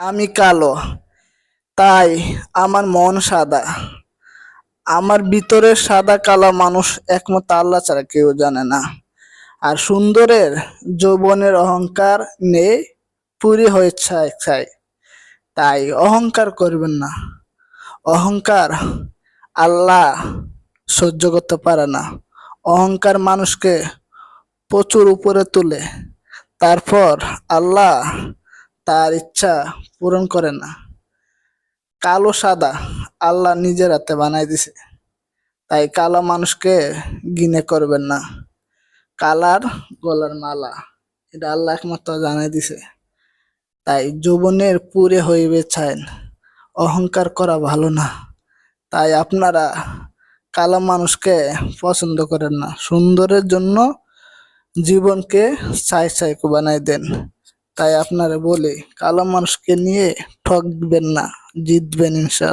আমি কালো, তাই আমার মন সাদা। আমার ভিতরের সাদা কালো মানুষ একমত আল্লাহ ছাড়া কেউ জানে না। আর সুন্দরের, যৌবনের অহংকার নেই, পুরি হয়ে ছাই ছাই তাই অহংকার করবেন না। অহংকার আল্লাহ সহ্য করতে পারে না। অহংকার মানুষকে প্রচুর উপরে তোলে। তারপর আল্লাহ তার ইচ্ছা পূরণ করে না। কালো সাদা আল্লাহ নিজের হাতে বানাই দিছে। তাই কালো মানুষকে গিনে করবেন না। কালার গলার মালা, এটা আল্লাহ একমাত্র জানাই দিছে। তাই যৌবনের পুরে হইবে চান অহংকার করা ভালো না। তাই আপনারা কালো মানুষকে পছন্দ করেন না। সুন্দরের জন্য জীবনকে ছাই ছাই বানাই দেন। তাই আপনারা বলি কালো মানুষকে নিয়ে ঠকবেন না জিতবেন ইনশাল্লাহ